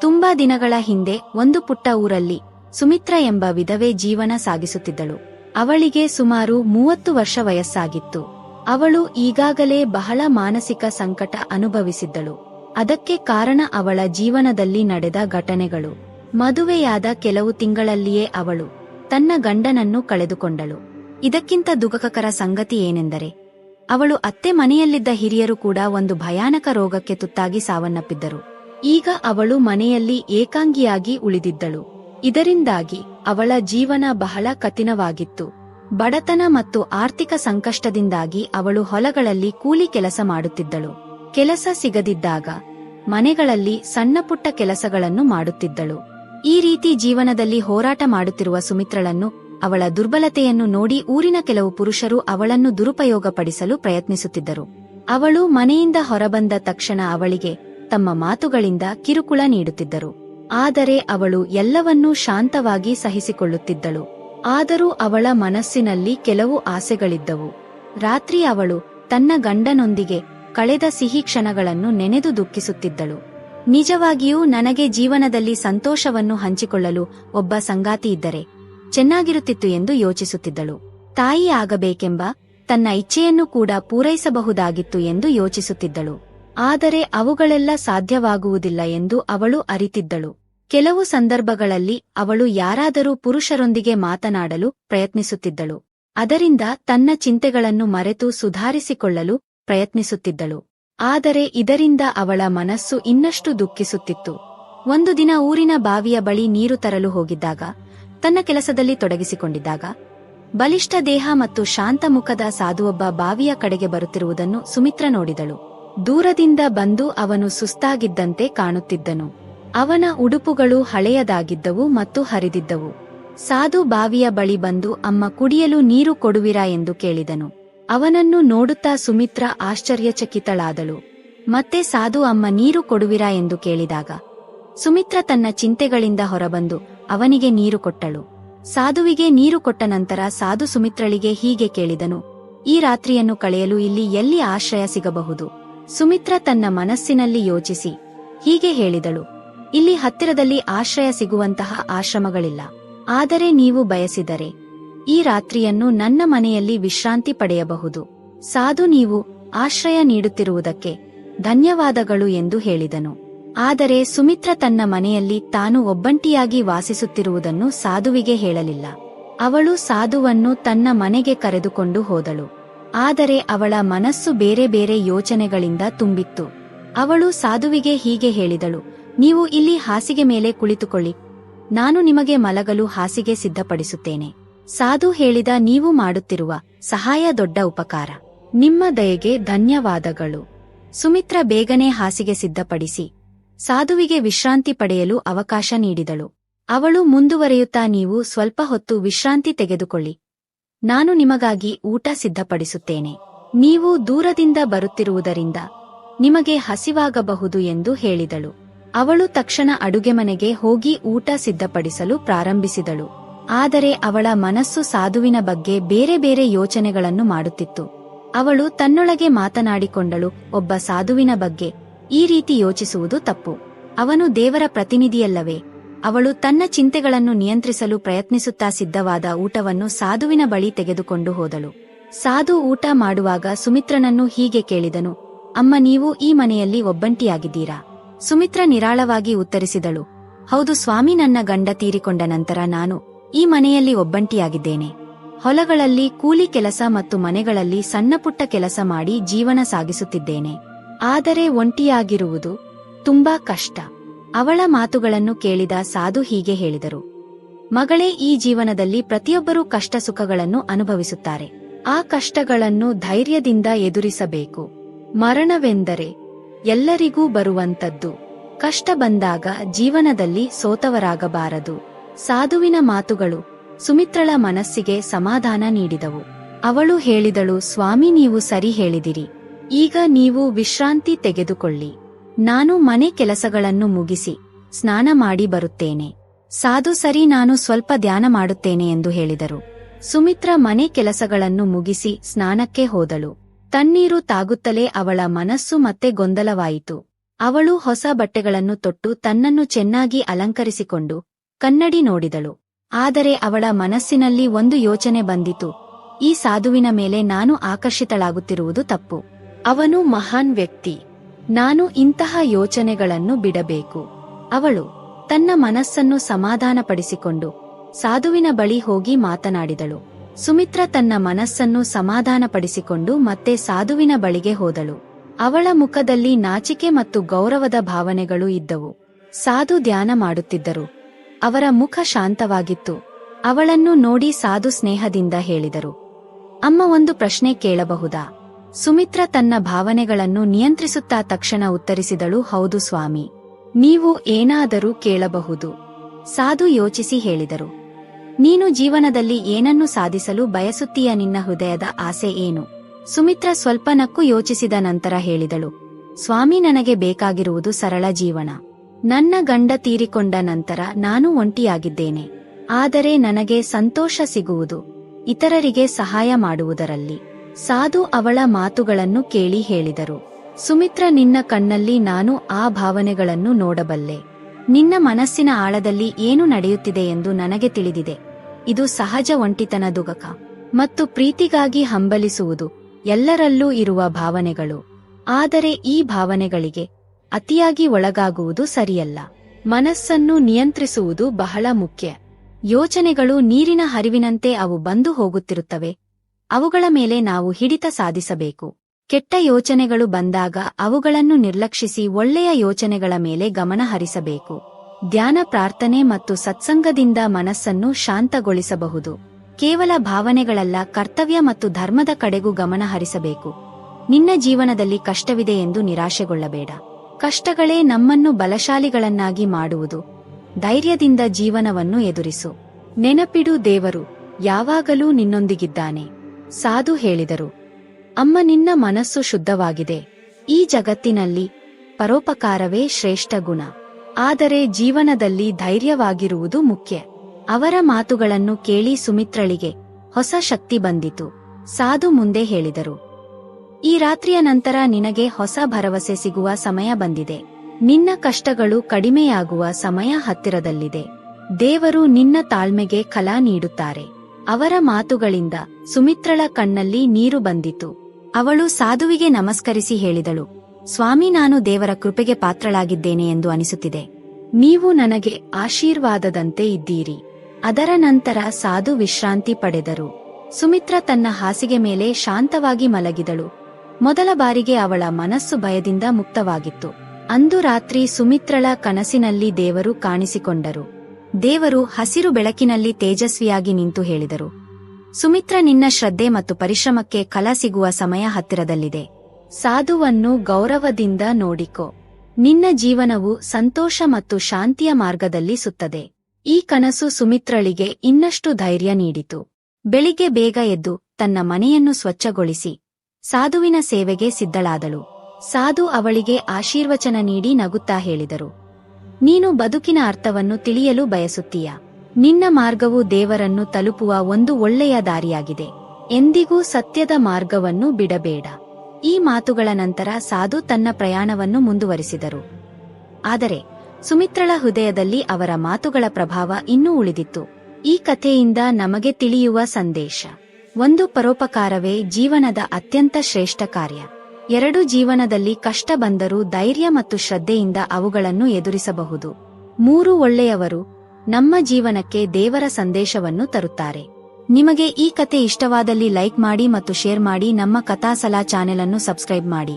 ತುಂಬಾ ದಿನಗಳ ಹಿಂದೆ ಒಂದು ಪುಟ್ಟ ಊರಲ್ಲಿ ಸುಮಿತ್ರ ಎಂಬ ವಿಧವೆ ಜೀವನ ಸಾಗಿಸುತ್ತಿದ್ದಳು. ಅವಳಿಗೆ ಸುಮಾರು ಮೂವತ್ತು ವರ್ಷ ವಯಸ್ಸಾಗಿತ್ತು. ಅವಳು ಈಗಾಗಲೇ ಬಹಳ ಮಾನಸಿಕ ಸಂಕಟ ಅನುಭವಿಸಿದ್ದಳು. ಅದಕ್ಕೆ ಕಾರಣ ಅವಳ ಜೀವನದಲ್ಲಿ ನಡೆದ ಘಟನೆಗಳು. ಮದುವೆಯಾದ ಕೆಲವು ತಿಂಗಳಲ್ಲಿಯೇ ಅವಳು ತನ್ನ ಗಂಡನನ್ನು ಕಳೆದುಕೊಂಡಳು. ಇದಕ್ಕಿಂತ ದುಃಖಕರ ಸಂಗತಿ ಏನೆಂದರೆ, ಅವಳು ಅತ್ತೆ ಮನೆಯಲ್ಲಿದ್ದ ಹಿರಿಯರು ಕೂಡ ಒಂದು ಭಯಾನಕ ರೋಗಕ್ಕೆ ತುತ್ತಾಗಿ ಸಾವನ್ನಪ್ಪಿದ್ದರು. ಈಗ ಅವಳು ಮನೆಯಲ್ಲಿ ಏಕಾಂಗಿಯಾಗಿ ಉಳಿದಿದ್ದಳು. ಇದರಿಂದಾಗಿ ಅವಳ ಜೀವನ ಬಹಳ ಕಠಿಣವಾಗಿತ್ತು. ಬಡತನ ಮತ್ತು ಆರ್ಥಿಕ ಸಂಕಷ್ಟದಿಂದಾಗಿ ಅವಳು ಹೊಲಗಳಲ್ಲಿ ಕೂಲಿ ಕೆಲಸ ಮಾಡುತ್ತಿದ್ದಳು. ಕೆಲಸ ಸಿಗದಿದ್ದಾಗ ಮನೆಗಳಲ್ಲಿ ಸಣ್ಣಪುಟ್ಟ ಕೆಲಸಗಳನ್ನು ಮಾಡುತ್ತಿದ್ದಳು. ಈ ರೀತಿ ಜೀವನದಲ್ಲಿ ಹೋರಾಟ ಮಾಡುತ್ತಿರುವ ಸುಮಿತ್ರಳನ್ನು, ಅವಳ ದುರ್ಬಲತೆಯನ್ನು ನೋಡಿ ಊರಿನ ಕೆಲವು ಪುರುಷರು ಅವಳನ್ನು ದುರುಪಯೋಗಪಡಿಸಲು ಪ್ರಯತ್ನಿಸುತ್ತಿದ್ದರು. ಅವಳು ಮನೆಯಿಂದ ಹೊರಬಂದ ತಕ್ಷಣ ಅವಳಿಗೆ ತಮ್ಮ ಮಾತುಗಳಿಂದ ಕಿರುಕುಳ ನೀಡುತ್ತಿದ್ದರು. ಆದರೆ ಅವಳು ಎಲ್ಲವನ್ನೂ ಶಾಂತವಾಗಿ ಸಹಿಸಿಕೊಳ್ಳುತ್ತಿದ್ದಳು. ಆದರೂ ಅವಳ ಮನಸ್ಸಿನಲ್ಲಿ ಕೆಲವು ಆಸೆಗಳಿದ್ದವು. ರಾತ್ರಿ ಅವಳು ತನ್ನ ಗಂಡನೊಂದಿಗೆ ಕಳೆದ ಸಿಹಿ ಕ್ಷಣಗಳನ್ನು ನೆನೆದು ದುಃಖಿಸುತ್ತಿದ್ದಳು. ನಿಜವಾಗಿಯೂ ನನಗೆ ಜೀವನದಲ್ಲಿ ಸಂತೋಷವನ್ನು ಹಂಚಿಕೊಳ್ಳಲು ಒಬ್ಬ ಸಂಗಾತಿ ಇದ್ದರೆ ಚೆನ್ನಾಗಿರುತ್ತಿತ್ತು ಎಂದು ಯೋಚಿಸುತ್ತಿದ್ದಳು. ತಾಯಿ ಆಗಬೇಕೆಂಬ ತನ್ನ ಇಚ್ಛೆಯನ್ನು ಕೂಡ ಪೂರೈಸಬಹುದಾಗಿತ್ತು ಎಂದು ಯೋಚಿಸುತ್ತಿದ್ದಳು. ಆದರೆ ಅವುಗಳೆಲ್ಲ ಸಾಧ್ಯವಾಗುವುದಿಲ್ಲ ಎಂದು ಅವಳು ಅರಿತಿದ್ದಳು. ಕೆಲವು ಸಂದರ್ಭಗಳಲ್ಲಿ ಅವಳು ಯಾರಾದರೂ ಪುರುಷರೊಂದಿಗೆ ಮಾತನಾಡಲು ಪ್ರಯತ್ನಿಸುತ್ತಿದ್ದಳು. ಅದರಿಂದ ತನ್ನ ಚಿಂತೆಗಳನ್ನು ಮರೆತು ಸುಧಾರಿಸಿಕೊಳ್ಳಲು ಪ್ರಯತ್ನಿಸುತ್ತಿದ್ದಳು. ಆದರೆ ಇದರಿಂದ ಅವಳ ಮನಸ್ಸು ಇನ್ನಷ್ಟು ದುಃಖಿಸುತ್ತಿತ್ತು. ಒಂದು ದಿನ ಊರಿನ ಬಾವಿಯ ಬಳಿ ನೀರು ತರಲು ಹೋಗಿದ್ದಾಗ, ತನ್ನ ಕೆಲಸದಲ್ಲಿ ತೊಡಗಿಸಿಕೊಂಡಿದ್ದಾಗ, ಬಲಿಷ್ಠ ದೇಹ ಮತ್ತು ಶಾಂತ ಮುಖದ ಸಾಧುವೊಬ್ಬ ಬಾವಿಯ ಕಡೆಗೆ ಬರುತ್ತಿರುವುದನ್ನು ಸುಮಿತ್ರ ನೋಡಿದಳು. ದೂರದಿಂದ ಬಂದು ಅವನು ಸುಸ್ತಾಗಿದ್ದಂತೆ ಕಾಣುತ್ತಿದ್ದನು. ಅವನ ಉಡುಪುಗಳು ಹಳೆಯದಾಗಿದ್ದವು ಮತ್ತು ಹರಿದಿದ್ದವು. ಸಾಧು ಬಾವಿಯ ಬಳಿ ಬಂದು, ಅಮ್ಮ, ಕುಡಿಯಲು ನೀರು ಕೊಡುವಿರಾ? ಎಂದು ಕೇಳಿದನು. ಅವನನ್ನು ನೋಡುತ್ತಾ ಸುಮಿತ್ರ ಆಶ್ಚರ್ಯಚಕಿತಳಾದಳು. ಮತ್ತೆ ಸಾಧು, ಅಮ್ಮ, ನೀರು ಕೊಡುವಿರಾ? ಎಂದು ಕೇಳಿದಾಗ. ಸುಮಿತ್ರ ತನ್ನ ಚಿಂತೆಗಳಿಂದ ಹೊರಬಂದು, ಅವನಿಗೆ ನೀರು ಕೊಟ್ಟಳು. ಸಾಧುವಿಗೆ ನೀರು ಕೊಟ್ಟ ನಂತರ ಸಾಧು ಸುಮಿತ್ರಳಿಗೆ ಹೀಗೆ ಕೇಳಿದನು. ಈ ರಾತ್ರಿಯನ್ನು ಕಳೆಯಲು ಇಲ್ಲಿ ಎಲ್ಲಿ ಆಶ್ರಯ ಸಿಗಬಹುದು? ಸುಮಿತ್ರ ತನ್ನ ಮನಸ್ಸಿನಲ್ಲಿ ಯೋಚಿಸಿ, ಹೀಗೆ ಹೇಳಿದಳು, ಇಲ್ಲಿ ಹತ್ತಿರದಲ್ಲಿ ಆಶ್ರಯ ಸಿಗುವಂತಹ ಆಶ್ರಮಗಳಿಲ್ಲ, ಆದರೆ ನೀವು ಬಯಸಿದರೆ, ಈ ರಾತ್ರಿಯನ್ನು ನನ್ನ ಮನೆಯಲ್ಲಿ ವಿಶ್ರಾಂತಿ ಪಡೆಯಬಹುದು, ಸಾಧು ನೀವು ಆಶ್ರಯ ನೀಡುತ್ತಿರುವುದಕ್ಕೆ ಧನ್ಯವಾದಗಳು ಎಂದು ಹೇಳಿದನು, ಆದರೆ ಸುಮಿತ್ರ ತನ್ನ ಮನೆಯಲ್ಲಿ ತಾನು ಒಬ್ಬಂಟಿಯಾಗಿ ವಾಸಿಸುತ್ತಿರುವುದನ್ನು ಸಾಧುವಿಗೆ ಹೇಳಲಿಲ್ಲ, ಅವಳು ಸಾಧುವನ್ನು ತನ್ನ ಮನೆಗೆ ಕರೆದುಕೊಂಡು ಹೋದಳು. ಆದರೆ ಅವಳ ಮನಸ್ಸು ಬೇರೆ ಬೇರೆ ಯೋಚನೆಗಳಿಂದ ತುಂಬಿತ್ತು. ಅವಳು ಸಾಧುವಿಗೆ ಹೀಗೆ ಹೇಳಿದಳು, ನೀವು ಇಲ್ಲಿ ಹಾಸಿಗೆ ಮೇಲೆ ಕುಳಿತುಕೊಳ್ಳಿ. ನಾನು ನಿಮಗೆ ಮಲಗಲು ಹಾಸಿಗೆ ಸಿದ್ಧಪಡಿಸುತ್ತೇನೆ. ಸಾಧು ಹೇಳಿದ ನೀವು ಮಾಡುತ್ತಿರುವ ಸಹಾಯ ದೊಡ್ಡ ಉಪಕಾರ. ನಿಮ್ಮ ದಯೆಗೆ ಧನ್ಯವಾದಗಳು. ಸುಮಿತ್ರ ಬೇಗನೆ ಹಾಸಿಗೆ ಸಿದ್ಧಪಡಿಸಿ, ಸಾಧುವಿಗೆ ವಿಶ್ರಾಂತಿ ಪಡೆಯಲು ಅವಕಾಶ ನೀಡಿದಳು. ಅವಳು ಮುಂದುವರೆಯುತ್ತಾ ನೀವು ಸ್ವಲ್ಪ ಹೊತ್ತು ವಿಶ್ರಾಂತಿ ತೆಗೆದುಕೊಳ್ಳಿ. ನಾನು ನಿಮಗಾಗಿ ಊಟ ಸಿದ್ಧಪಡಿಸುತ್ತೇನೆ. ನೀವು ದೂರದಿಂದ ಬರುತ್ತಿರುವುದರಿಂದ ನಿಮಗೆ ಹಸಿವಾಗಬಹುದು ಎಂದು ಹೇಳಿದಳು. ಅವಳು ತಕ್ಷಣ ಅಡುಗೆಮನೆಗೆ ಹೋಗಿ ಊಟ ಸಿದ್ಧಪಡಿಸಲು ಪ್ರಾರಂಭಿಸಿದಳು. ಆದರೆ ಅವಳ ಮನಸ್ಸು ಸಾಧುವಿನ ಬಗ್ಗೆ ಬೇರೆ ಬೇರೆ ಯೋಚನೆಗಳನ್ನು ಮಾಡುತ್ತಿತ್ತು. ಅವಳು ತನ್ನೊಳಗೆ ಮಾತನಾಡಿಕೊಂಡಳು, ಒಬ್ಬ ಸಾಧುವಿನ ಬಗ್ಗೆ. ಈ ರೀತಿ ಯೋಚಿಸುವುದು ತಪ್ಪು. ಅವನು ದೇವರ ಪ್ರತಿನಿಧಿಯಲ್ಲವೇ? ಅವಳು ತನ್ನ ಚಿಂತೆಗಳನ್ನು ನಿಯಂತ್ರಿಸಲು ಪ್ರಯತ್ನಿಸುತ್ತಾ ಸಿದ್ಧವಾದ ಊಟವನ್ನು ಸಾಧುವಿನ ಬಳಿ ತೆಗೆದುಕೊಂಡು ಹೋದಳು. ಸಾಧು ಊಟ ಮಾಡುವಾಗ ಸುಮಿತ್ರನನ್ನು ಹೀಗೆ ಕೇಳಿದನು, ಅಮ್ಮ, ನೀವು ಈ ಮನೆಯಲ್ಲಿ ಒಬ್ಬಂಟಿಯಾಗಿದ್ದೀರಾ? ಸುಮಿತ್ರ ನಿರಾಳವಾಗಿ ಉತ್ತರಿಸಿದಳು, ಹೌದು ಸ್ವಾಮಿ, ನನ್ನ ಗಂಡ ತೀರಿಕೊಂಡ ನಂತರ ನಾನು ಈ ಮನೆಯಲ್ಲಿ ಒಬ್ಬಂಟಿಯಾಗಿದ್ದೇನೆ. ಹೊಲಗಳಲ್ಲಿ ಕೂಲಿ ಕೆಲಸ ಮತ್ತು ಮನೆಗಳಲ್ಲಿ ಸಣ್ಣಪುಟ್ಟ ಕೆಲಸ ಮಾಡಿ ಜೀವನ ಸಾಗಿಸುತ್ತಿದ್ದೇನೆ. ಆದರೆ ಒಂಟಿಯಾಗಿರುವುದು ತುಂಬಾ ಕಷ್ಟ. ಅವಳ ಮಾತುಗಳನ್ನು ಕೇಳಿದ ಸಾಧು ಹೀಗೆ ಹೇಳಿದರು. ಮಗಳೇ, ಈ ಜೀವನದಲ್ಲಿ ಪ್ರತಿಯೊಬ್ಬರೂ ಕಷ್ಟ ಸುಖಗಳನ್ನು ಅನುಭವಿಸುತ್ತಾರೆ. ಆ ಕಷ್ಟಗಳನ್ನು ಧೈರ್ಯದಿಂದ ಎದುರಿಸಬೇಕು. ಮರಣವೆಂದರೆ ಎಲ್ಲರಿಗೂ ಬರುವಂತದ್ದು ಕಷ್ಟ ಬಂದಾಗ ಜೀವನದಲ್ಲಿ ಸೋತವರಾಗಬಾರದು. ಸಾಧುವಿನ ಮಾತುಗಳು ಸುಮಿತ್ರಳ ಮನಸ್ಸಿಗೆ ಸಮಾಧಾನ ನೀಡಿದವು. ಅವಳು ಹೇಳಿದಳು, ಸ್ವಾಮಿ, ನೀವು ಸರಿ ಹೇಳಿದಿರಿ. ಈಗ ನೀವು ವಿಶ್ರಾಂತಿ ತೆಗೆದುಕೊಳ್ಳಿ. ನಾನು ಮನೆ ಕೆಲಸಗಳನ್ನು ಮುಗಿಸಿ ಸ್ನಾನ ಮಾಡಿ ಬರುತ್ತೇನೆ. ಸಾಧು ಸರಿ ನಾನು ಸ್ವಲ್ಪ ಧ್ಯಾನ ಮಾಡುತ್ತೇನೆ ಎಂದು ಹೇಳಿದರು. ಸುಮಿತ್ರ ಮನೆ ಕೆಲಸಗಳನ್ನು ಮುಗಿಸಿ ಸ್ನಾನಕ್ಕೆ ಹೋದಳು. ತಣ್ಣೀರು ತಾಗುತ್ತಲೇ ಅವಳ ಮನಸ್ಸು ಮತ್ತೆ ಗೊಂದಲವಾಯಿತು. ಅವಳು ಹೊಸ ಬಟ್ಟೆಗಳನ್ನು ತೊಟ್ಟು ತನ್ನನ್ನು ಚೆನ್ನಾಗಿ ಅಲಂಕರಿಸಿಕೊಂಡು ಕನ್ನಡಿ ನೋಡಿದಳು. ಆದರೆ ಅವಳ ಮನಸ್ಸಿನಲ್ಲಿ ಒಂದು ಯೋಚನೆ ಬಂದಿತು. ಈ ಸಾಧುವಿನ ಮೇಲೆ ನಾನು ಆಕರ್ಷಿತಳಾಗುತ್ತಿರುವುದು ತಪ್ಪು. ಅವನು ಮಹಾನ್ ವ್ಯಕ್ತಿ. ನಾನು ಇಂತಹ ಯೋಚನೆಗಳನ್ನು ಬಿಡಬೇಕು. ಅವಳು ತನ್ನ ಮನಸ್ಸನ್ನು ಸಮಾಧಾನಪಡಿಸಿಕೊಂಡು ಸಾಧುವಿನ ಬಳಿ ಹೋಗಿ ಮಾತನಾಡಿದಳು. ಸುಮಿತ್ರ ತನ್ನ ಮನಸ್ಸನ್ನು ಸಮಾಧಾನಪಡಿಸಿಕೊಂಡು ಮತ್ತೆ ಸಾಧುವಿನ ಬಳಿಗೆ ಹೋದಳು. ಅವಳ ಮುಖದಲ್ಲಿ ನಾಚಿಕೆ ಮತ್ತು ಗೌರವದ ಭಾವನೆಗಳು ಇದ್ದವು. ಸಾಧು ಧ್ಯಾನ ಮಾಡುತ್ತಿದ್ದರು. ಅವರ ಮುಖ ಶಾಂತವಾಗಿತ್ತು. ಅವಳನ್ನು ನೋಡಿ ಸಾಧು ಸ್ನೇಹದಿಂದ ಹೇಳಿದರು. ಅಮ್ಮ ಒಂದು ಪ್ರಶ್ನೆ ಕೇಳಬಹುದಾ? ಸುಮಿತ್ರ ತನ್ನ ಭಾವನೆಗಳನ್ನು ನಿಯಂತ್ರಿಸುತ್ತಾ ತಕ್ಷಣ ಉತ್ತರಿಸಿದಳು, ಹೌದು ಸ್ವಾಮಿ. ನೀವು ಏನಾದರೂ ಕೇಳಬಹುದು. ಸಾಧು ಯೋಚಿಸಿ ಹೇಳಿದರು. ನೀನು ಜೀವನದಲ್ಲಿ ಏನನ್ನು ಸಾಧಿಸಲು ಬಯಸುತ್ತೀಯ ನಿನ್ನ ಹೃದಯದ ಆಸೆ ಏನು? ಸುಮಿತ್ರ ಸ್ವಲ್ಪ ನಕ್ಕು ಯೋಚಿಸಿದ ನಂತರ ಹೇಳಿದಳು. ಸ್ವಾಮಿ, ನನಗೆ ಬೇಕಾಗಿರುವುದು ಸರಳ ಜೀವನ. ನನ್ನ ಗಂಡ ತೀರಿಕೊಂಡ ನಂತರ ನಾನು ಒಂಟಿಯಾಗಿದ್ದೇನೆ. ಆದರೆ ನನಗೆ ಸಂತೋಷ ಸಿಗುವುದು. ಇತರರಿಗೆ ಸಹಾಯ ಮಾಡುವುದರಲ್ಲಿ. ಸಾಧು ಅವಳ ಮಾತುಗಳನ್ನು ಕೇಳಿ ಹೇಳಿದರು. ಸುಮಿತ್ರ, ನಿನ್ನ ಕಣ್ಣಲ್ಲಿ ನಾನು ಆ ಭಾವನೆಗಳನ್ನು ನೋಡಬಲ್ಲೆ. ನಿನ್ನ ಮನಸ್ಸಿನ ಆಳದಲ್ಲಿ ಏನು ನಡೆಯುತ್ತಿದೆ ಎಂದು ನನಗೆ ತಿಳಿದಿದೆ. ಇದು ಸಹಜ ಒಂಟಿತನ ದುಗಕ. ಮತ್ತು ಪ್ರೀತಿಗಾಗಿ ಹಂಬಲಿಸುವುದು ಎಲ್ಲರಲ್ಲೂ ಇರುವ ಭಾವನೆಗಳು. ಆದರೆ ಈ ಭಾವನೆಗಳಿಗೆ ಅತಿಯಾಗಿ ಒಳಗಾಗುವುದು ಸರಿಯಲ್ಲ. ಮನಸ್ಸನ್ನು ನಿಯಂತ್ರಿಸುವುದು ಬಹಳ ಮುಖ್ಯ. ಯೋಚನೆಗಳು ನೀರಿನ ಹರಿವಿನಂತೆ ಅವು ಬಂದು ಹೋಗುತ್ತಿರುತ್ತವೆ. ಅವುಗಳ ಮೇಲೆ ನಾವು ಹಿಡಿತ ಸಾಧಿಸಬೇಕು. ಕೆಟ್ಟ ಯೋಚನೆಗಳು ಬಂದಾಗ ಅವುಗಳನ್ನು ನಿರ್ಲಕ್ಷಿಸಿ ಒಳ್ಳೆಯ ಯೋಚನೆಗಳ ಮೇಲೆ ಗಮನ ಹರಿಸಬೇಕು. ಧ್ಯಾನ, ಪ್ರಾರ್ಥನೆ ಮತ್ತು ಸತ್ಸಂಗದಿಂದ ಮನಸ್ಸನ್ನು ಶಾಂತಗೊಳಿಸಬಹುದು. ಕೇವಲ ಭಾವನೆಗಳಲ್ಲ, ಕರ್ತವ್ಯ ಮತ್ತು ಧರ್ಮದ ಕಡೆಗೂ ಗಮನ ಹರಿಸಬೇಕು. ನಿನ್ನ ಜೀವನದಲ್ಲಿ ಕಷ್ಟವಿದೆ ಎಂದು ನಿರಾಶೆಗೊಳ್ಳಬೇಡ. ಕಷ್ಟಗಳೇ ನಮ್ಮನ್ನು ಬಲಶಾಲಿಗಳನ್ನಾಗಿ ಮಾಡುವುದು. ಧೈರ್ಯದಿಂದ ಜೀವನವನ್ನು ಎದುರಿಸು. ನೆನಪಿಡು ದೇವರು, ಯಾವಾಗಲೂ ನಿನ್ನೊಂದಿಗಿದ್ದಾನೆ. ಸಾಧು ಹೇಳಿದರು, ಅಮ್ಮ, ನಿನ್ನ ಮನಸ್ಸು ಶುದ್ಧವಾಗಿದೆ. ಈ ಜಗತ್ತಿನಲ್ಲಿ ಪರೋಪಕಾರವೇ ಶ್ರೇಷ್ಠ ಗುಣ. ಆದರೆ ಜೀವನದಲ್ಲಿ ಧೈರ್ಯವಾಗಿರುವುದು ಮುಖ್ಯ. ಅವರ ಮಾತುಗಳನ್ನು ಕೇಳಿ ಸುಮಿತ್ರಳಿಗೆ ಹೊಸ ಶಕ್ತಿ ಬಂದಿತು, ಸಾಧು ಮುಂದೆ ಹೇಳಿದರು. ಈ ರಾತ್ರಿಯ ನಂತರ ನಿನಗೆ ಹೊಸ ಭರವಸೆ ಸಿಗುವ ಸಮಯ ಬಂದಿದೆ. ನಿನ್ನ ಕಷ್ಟಗಳು ಕಡಿಮೆಯಾಗುವ ಸಮಯ ಹತ್ತಿರದಲ್ಲಿದೆ. ದೇವರು ನಿನ್ನ ತಾಳ್ಮೆಗೆ ಕಲಾ ನೀಡುತ್ತಾರೆ. ಅವರ ಮಾತುಗಳಿಂದ ಸುಮಿತ್ರಳ ಕಣ್ಣಲ್ಲಿ ನೀರು ಬಂದಿತು. ಅವಳು ಸಾಧುವಿಗೆ ನಮಸ್ಕರಿಸಿ ಹೇಳಿದಳು, ಸ್ವಾಮಿ, ನಾನು ದೇವರ ಕೃಪೆಗೆ ಪಾತ್ರಳಾಗಿದ್ದೇನೆ ಎಂದು ಅನಿಸುತ್ತಿದೆ. ನೀವು ನನಗೆ ಆಶೀರ್ವಾದದಂತೆ ಇದ್ದೀರಿ. ಅದರ ನಂತರ ಸಾಧು ವಿಶ್ರಾಂತಿ ಪಡೆದರು. ಸುಮಿತ್ರ ತನ್ನ ಹಾಸಿಗೆ ಮೇಲೆ ಶಾಂತವಾಗಿ ಮಲಗಿದಳು. ಮೊದಲ ಬಾರಿಗೆ ಅವಳ ಮನಸ್ಸು ಭಯದಿಂದ ಮುಕ್ತವಾಗಿತ್ತು. ಅಂದು ರಾತ್ರಿ ಸುಮಿತ್ರಳ ಕನಸಿನಲ್ಲಿ ದೇವರು ಕಾಣಿಸಿಕೊಂಡರು. ದೇವರು ಹಸಿರು ಬೆಳಕಿನಲ್ಲಿ ತೇಜಸ್ವಿಯಾಗಿ ನಿಂತು ಹೇಳಿದರು. ಸುಮಿತ್ರ ನಿನ್ನ ಶ್ರದ್ಧೆ ಮತ್ತು ಪರಿಶ್ರಮಕ್ಕೆ ಕಲ ಸಿಗುವ ಸಮಯ ಹತ್ತಿರದಲ್ಲಿದೆ. ಸಾಧುವನ್ನು ಗೌರವದಿಂದ ನೋಡಿಕೊ. ನಿನ್ನ ಜೀವನವು ಸಂತೋಷ ಮತ್ತು ಶಾಂತಿಯ ಮಾರ್ಗದಲ್ಲಿ ಸುತ್ತದೆ. ಈ ಕನಸು ಸುಮಿತ್ರಳಿಗೆ ಇನ್ನಷ್ಟು ಧೈರ್ಯ ನೀಡಿತು. ಬೆಳಿಗ್ಗೆ ಬೇಗ ಎದ್ದು ತನ್ನ ಮನೆಯನ್ನು ಸ್ವಚ್ಛಗೊಳಿಸಿ ಸಾಧುವಿನ ಸೇವೆಗೆ ಸಿದ್ಧಳಾದಳು. ಸಾಧು ಅವಳಿಗೆ ಆಶೀರ್ವಚನ ನೀಡಿ ನಗುತ್ತಾ ಹೇಳಿದರು. ನೀನು ಬದುಕಿನ ಅರ್ಥವನ್ನು ತಿಳಿಯಲು ಬಯಸುತ್ತೀಯ. ನಿನ್ನ ಮಾರ್ಗವು ದೇವರನ್ನು ತಲುಪುವ ಒಂದು ಒಳ್ಳೆಯ ದಾರಿಯಾಗಿದೆ. ಎಂದಿಗೂ ಸತ್ಯದ ಮಾರ್ಗವನ್ನು ಬಿಡಬೇಡ. ಈ ಮಾತುಗಳ ನಂತರ ಸಾಧು ತನ್ನ ಪ್ರಯಾಣವನ್ನು ಮುಂದುವರಿಸಿದರು. ಆದರೆ ಸುಮಿತ್ರಳ ಹೃದಯದಲ್ಲಿ ಅವರ ಮಾತುಗಳ ಪ್ರಭಾವ ಇನ್ನೂ ಉಳಿದಿತ್ತು. ಈ ಕಥೆಯಿಂದ ನಮಗೆ ತಿಳಿಯುವ ಸಂದೇಶ. ಒಂದು ಪರೋಪಕಾರವೇ ಜೀವನದ ಅತ್ಯಂತ ಶ್ರೇಷ್ಠ ಕಾರ್ಯ. ಎರಡು ಜೀವನದಲ್ಲಿ ಕಷ್ಟ ಬಂದರೂ ಧೈರ್ಯ ಮತ್ತು ಶ್ರದ್ಧೆಯಿಂದ ಅವುಗಳನ್ನು ಎದುರಿಸಬಹುದು. ಮೂರು ಒಳ್ಳೆಯವರು ನಮ್ಮ ಜೀವನಕ್ಕೆ ದೇವರ ಸಂದೇಶವನ್ನು ತರುತ್ತಾರೆ. ನಿಮಗೆ ಈ ಕತೆ ಇಷ್ಟವಾದಲ್ಲಿ ಲೈಕ್ ಮಾಡಿ ಮತ್ತು ಶೇರ್ ಮಾಡಿ ನಮ್ಮ ಕಥಾಸಲಾ ಚಾನೆಲ್ ಅನ್ನು ಸಬ್ಸ್ಕ್ರೈಬ್ ಮಾಡಿ.